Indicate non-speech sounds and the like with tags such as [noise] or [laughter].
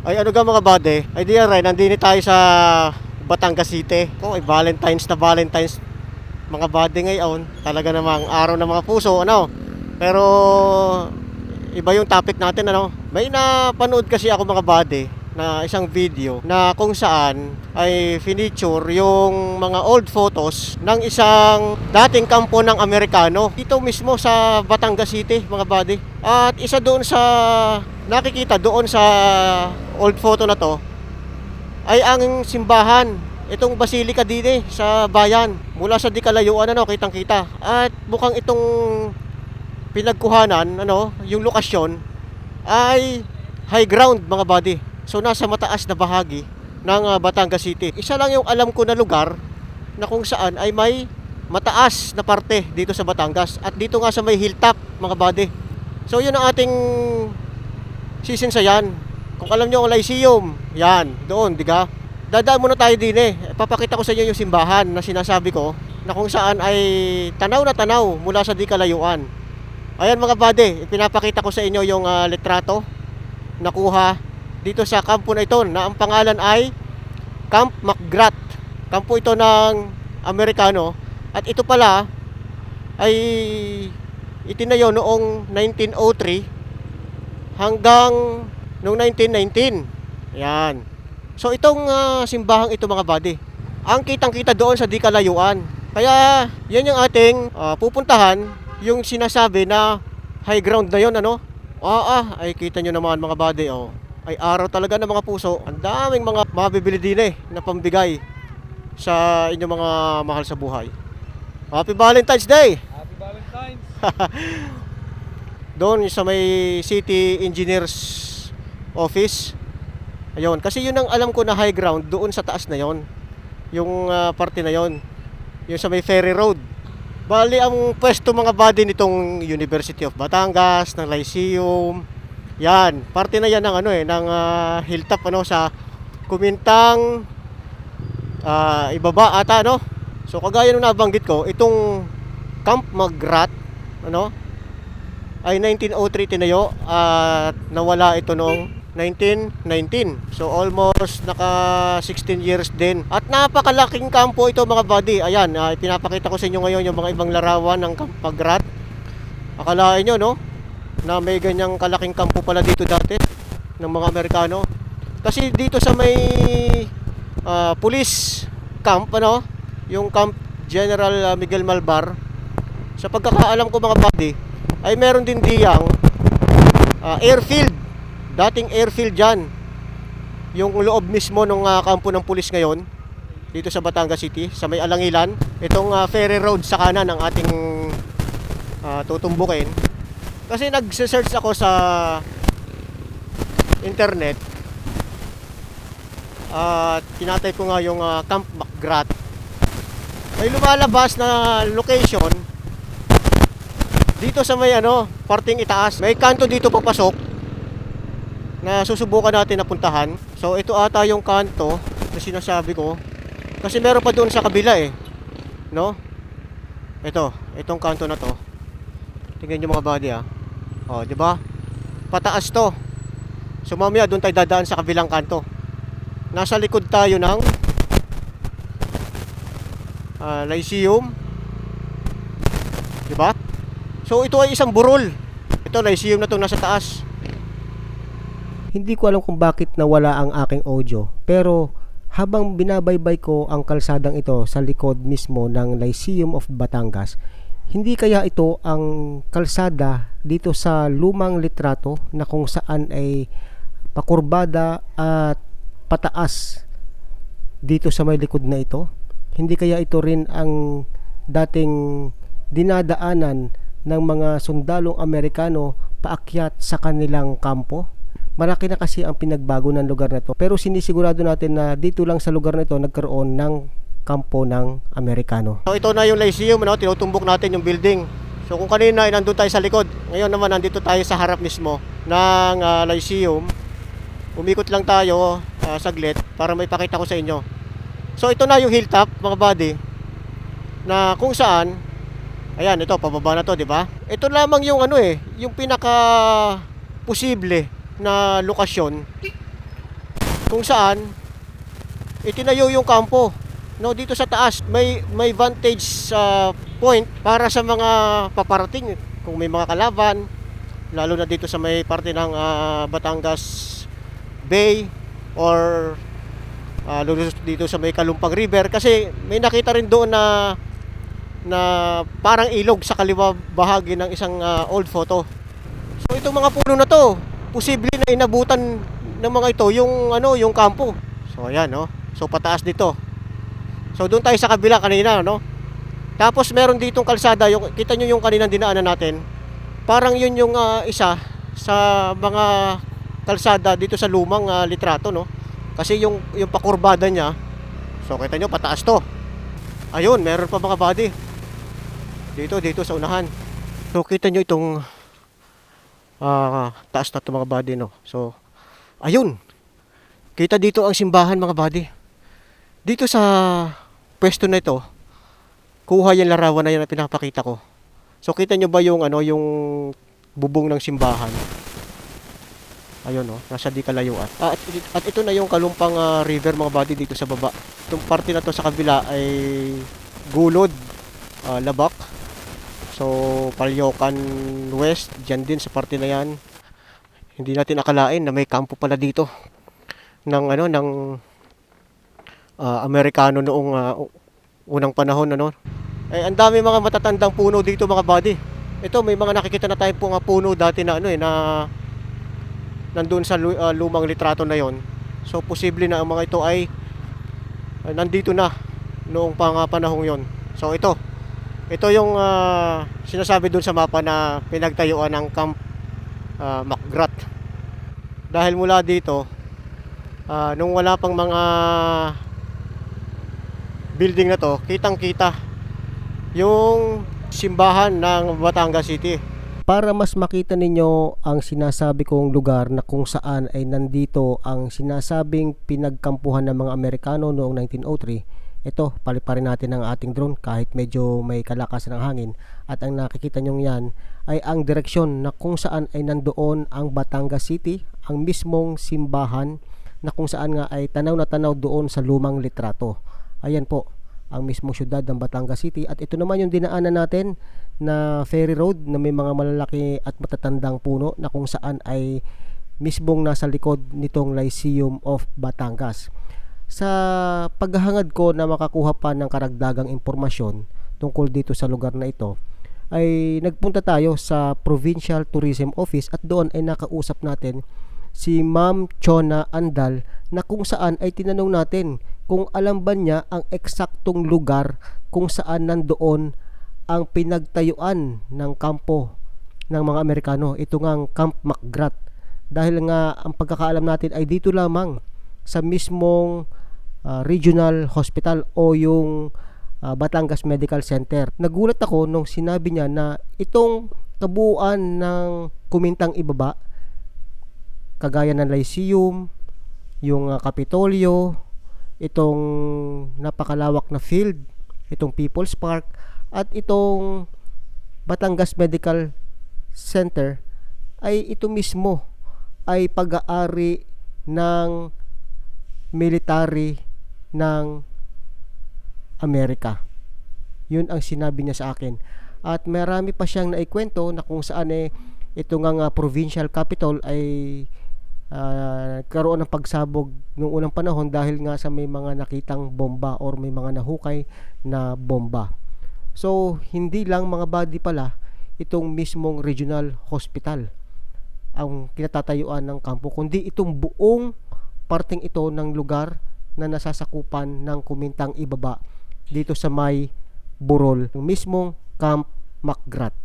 Ay ano ga mga bade, ay di rin, nandini tayo sa Batangas City. Kung ay Valentine's na Valentine's mga bade ngayon, talaga namang araw ng mga puso, ano. Pero iba yung topic natin, ano. May napanood kasi ako mga bade na isang video na kung saan ay finiture yung mga old photos ng isang dating kampo ng Amerikano dito mismo sa Batangas City mga buddy at isa doon sa nakikita doon sa old photo na to ay ang simbahan. Itong basilika din eh, sa bayan. Mula sa di kalayuan ano kitang kita at mukhang itong pinagkuhanan ano yung lokasyon ay high ground mga buddy. So nasa mataas na bahagi ng ah, Batangas City. Isa lang yung alam ko na lugar na kung saan ay may mataas na parte dito sa Batangas. At dito nga sa may hilltop mga body. So yun ang ating sisinsayan. Kung alam nyo ang Lyceum, yan, doon, di ka? Dadaan muna tayo din eh. Papakita ko sa inyo yung simbahan na sinasabi ko na kung saan ay tanaw na tanaw mula sa di kalayuan. Ayan mga bade, ipinapakita ko sa inyo yung ah, litrato nakuha dito sa kampo na ito na ang pangalan ay Camp McGrath. Kampo ito ng Amerikano at ito pala ay itinayo noong 1903 hanggang noong 1919. Yan. So itong ah, simbahang ito mga buddy, ang kitang-kita doon sa di kalayuan. Kaya yan yung ating ah, pupuntahan, yung sinasabi na high ground na yon ano. Ah, ah, ay kita nyo naman mga buddy, oh. Ay araw talaga ng mga puso. Ang daming mga mabibili din eh na pambigay sa inyong mga mahal sa buhay. Happy Valentine's Day! Happy Valentine's! [laughs] Doon sa may City Engineers Office. Ayun, kasi yun ang alam ko na high ground doon sa taas na yon. Yung ah, parte na yon. Yung sa may Ferry Road. Bali ang pwesto mga body nitong University of Batangas, ng Lyceum. Yan, parte na yan ng ano eh, ng ah, hilltop ano sa Kumintang ah, ibaba ata no. So kagaya nung nabanggit ko, itong Camp Magrat ano ay 1903 tinayo at nawala ito noong 1919. So almost naka 16 years din. At napakalaking kampo ito mga buddy. Ayan, ah, pinapakita ko sa inyo ngayon yung mga ibang larawan ng Camp Magrat. Akalain nyo no na may ganyang kalaking kampo pala dito dati ng mga Amerikano. Kasi dito sa may ah, police camp ano, yung Camp General ah, Miguel Malbar, sa pagkakaalam ko mga buddy, ay meron din diyang ah, airfield. Dating airfield dyan. Yung loob mismo ng ah, kampo ng pulis ngayon, dito sa Batangas City, sa may Alangilan. Itong ah, ferry road sa kanan ng ating ah, tutumbukin. Kasi nag-search ako sa internet at tinatay ko nga yung ah, Camp McGrath. May lumalabas na location dito sa may ano, parting itaas. May kanto dito papasok na susubukan natin na puntahan. So ito ata yung kanto na sinasabi ko. Kasi meron pa doon sa kabila eh. No? Ito, itong kanto na to. Tingnan niyo mga body ah. Oh, di ba? Pataas to. So mamaya doon tayo dadaan sa kabilang kanto. Nasa likod tayo ng ah, Lyceum. Di ba? So ito ay isang burol. Ito Lyceum na to nasa taas. Hindi ko alam kung bakit nawala ang aking audio pero habang binabaybay ko ang kalsadang ito sa likod mismo ng Lyceum of Batangas, hindi kaya ito ang kalsada dito sa lumang litrato na kung saan ay pakurbada at pataas dito sa may likod na ito? Hindi kaya ito rin ang dating dinadaanan ng mga sundalong Amerikano paakyat sa kanilang kampo? Malaki na kasi ang pinagbago ng lugar na to. Pero sinisigurado natin na dito lang sa lugar na ito nagkaroon ng kampo ng Amerikano. So ito na yung Lyceum, no? tinutumbok natin yung building. So kung kanina nandun tayo sa likod, ngayon naman nandito tayo sa harap mismo ng ah, Lyceum. Umikot lang tayo ah, saglit para may pakita ko sa inyo. So ito na yung hilltop, mga buddy, na kung saan, ayan, ito, pababa na to, di ba? Ito lamang yung ano eh, yung pinaka posible na lokasyon kung saan itinayo yung kampo. No, dito sa taas may may vantage uh, point para sa mga paparating kung may mga kalaban lalo na dito sa may parte ng ah, Batangas Bay or lalo dito sa may Kalumpang River kasi may nakita rin doon na na parang ilog sa kaliwa bahagi ng isang ah, old photo. So itong mga puno na to, posible na inabutan ng mga ito yung ano, yung kampo. So ayan, no. So pataas dito. So doon tayo sa kabila kanina, no. Tapos meron ditong kalsada, yung kita nyo yung kaninang dinaanan natin. Parang yun yung ah, isa sa mga kalsada dito sa lumang ah, litrato, no. Kasi yung yung pakurbada niya, so kita nyo pataas to. Ayun, meron pa mga body. Dito, dito sa unahan. So kita nyo itong ah, taas na ito mga body, no. So, ayun. Kita dito ang simbahan mga body. Dito sa pwesto na ito, kuha yung larawan na yan na pinapakita ko. So kita nyo ba yung ano yung bubong ng simbahan? Ayun no, nasa di kalayuan. Ah, at, at ito na yung Kalumpang ah, River mga body dito sa baba. Itong parte na to sa kabila ay Gulod, ah, Labak. So Palyokan West, dyan din sa parte na yan. Hindi natin akalain na may kampo pala dito ng ano ng ah, Amerikano noong ah, u- unang panahon ano. Eh ang dami mga matatandang puno dito mga buddy. Ito may mga nakikita na tayong mga puno dati na ano eh na nandoon sa ah, lumang litrato na yon. So posible na ang mga ito ay ah, nandito na noong pang panahong yon. So ito ito yung ah, sinasabi doon sa mapa na pinagtayuan ng Camp ah, Macgrat. Dahil mula dito ah, nung wala pang mga building na to, kitang-kita yung simbahan ng Batangas City. Para mas makita ninyo ang sinasabi kong lugar na kung saan ay nandito ang sinasabing pinagkampuhan ng mga Amerikano noong 1903, ito, paliparin natin ang ating drone kahit medyo may kalakasan ng hangin at ang nakikita nyo yan ay ang direksyon na kung saan ay nandoon ang Batangas City, ang mismong simbahan na kung saan nga ay tanaw na tanaw doon sa lumang litrato. Ayan po, ang mismong syudad ng Batangas City at ito naman yung dinaanan natin na ferry road na may mga malalaki at matatandang puno na kung saan ay mismong nasa likod nitong Lyceum of Batangas. Sa paghahangad ko na makakuha pa ng karagdagang impormasyon tungkol dito sa lugar na ito, ay nagpunta tayo sa Provincial Tourism Office at doon ay nakausap natin si Ma'am Chona Andal na kung saan ay tinanong natin kung alam ba niya ang eksaktong lugar kung saan nandoon ang pinagtayuan ng kampo ng mga Amerikano. Ito nga ang Camp McGrath. Dahil nga ang pagkakaalam natin ay dito lamang sa mismong ah, regional hospital o yung ah, Batangas Medical Center. Nagulat ako nung sinabi niya na itong kabuuan ng kumintang ibaba kagaya ng Lyceum, yung ah, Kapitolyo, itong napakalawak na field, itong People's Park, at itong Batangas Medical Center ay ito mismo ay pag-aari ng military ng Amerika. Yun ang sinabi niya sa akin. At marami pa siyang naikwento na kung saan eh ito nga nga provincial capital ay ah, karoon ng pagsabog noong unang panahon dahil nga sa may mga nakitang bomba or may mga nahukay na bomba. So, hindi lang mga body pala itong mismong regional hospital ang kinatatayuan ng kampo, kundi itong buong parteng ito ng lugar na nasasakupan ng kumintang ibaba dito sa may Burol, yung mismong Camp McGrath.